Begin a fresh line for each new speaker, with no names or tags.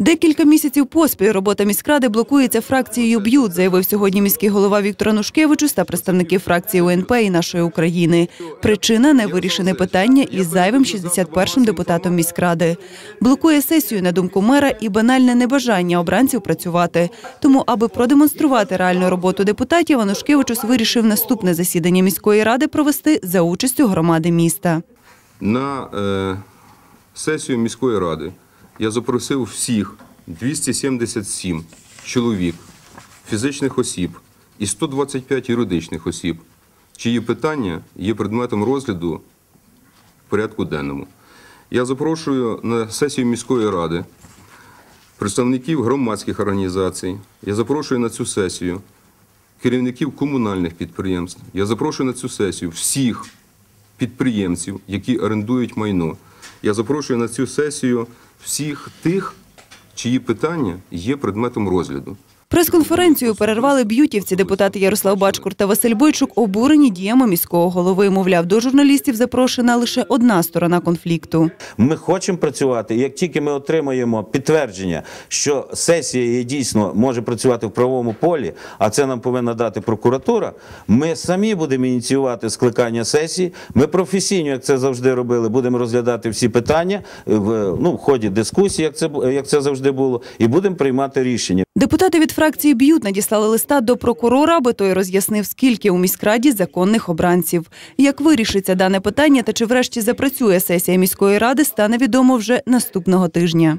Декілька місяців поспіль робота міськради блокується фракцією «Б'ют», заявив сьогодні міський голова Віктор Анушкевичус та представники фракції УНП і нашої України. Причина – невирішене питання із зайвим 61-м депутатом міськради. Блокує сесію, на думку мера, і банальне небажання обранців працювати. Тому, аби продемонструвати реальну роботу депутатів, Анушкевичус вирішив наступне засідання міської ради провести за участю громади міста.
На е, сесію міської ради я запросив всіх 277 чоловік, фізичних осіб і 125 юридичних осіб, чиї питання є предметом розгляду в порядку денному. Я запрошую на сесію міської ради представників громадських організацій. Я запрошую на цю сесію керівників комунальних підприємств. Я запрошую на цю сесію всіх підприємців, які орендують майно. Я запрошую на цю сесію всіх тих, чиї питання є предметом розгляду.
Прес-конференцію перервали б'ютівці. Депутати Ярослав Бачкур та Василь Бойчук обурені діями міського голови. Мовляв, до журналістів запрошена лише одна сторона конфлікту.
Ми хочемо працювати. Як тільки ми отримаємо підтвердження, що сесія є дійсно може працювати в правовому полі, а це нам повинна дати прокуратура. Ми самі будемо ініціювати скликання сесії. Ми професійно, як це завжди робили, будемо розглядати всі питання в ну в ході дискусії, як це як це завжди було, і будемо приймати рішення.
Депутати від фракції «Б'ют» надіслали листа до прокурора, аби той роз'яснив, скільки у міськраді законних обранців. Як вирішиться дане питання та чи врешті запрацює сесія міської ради, стане відомо вже наступного тижня.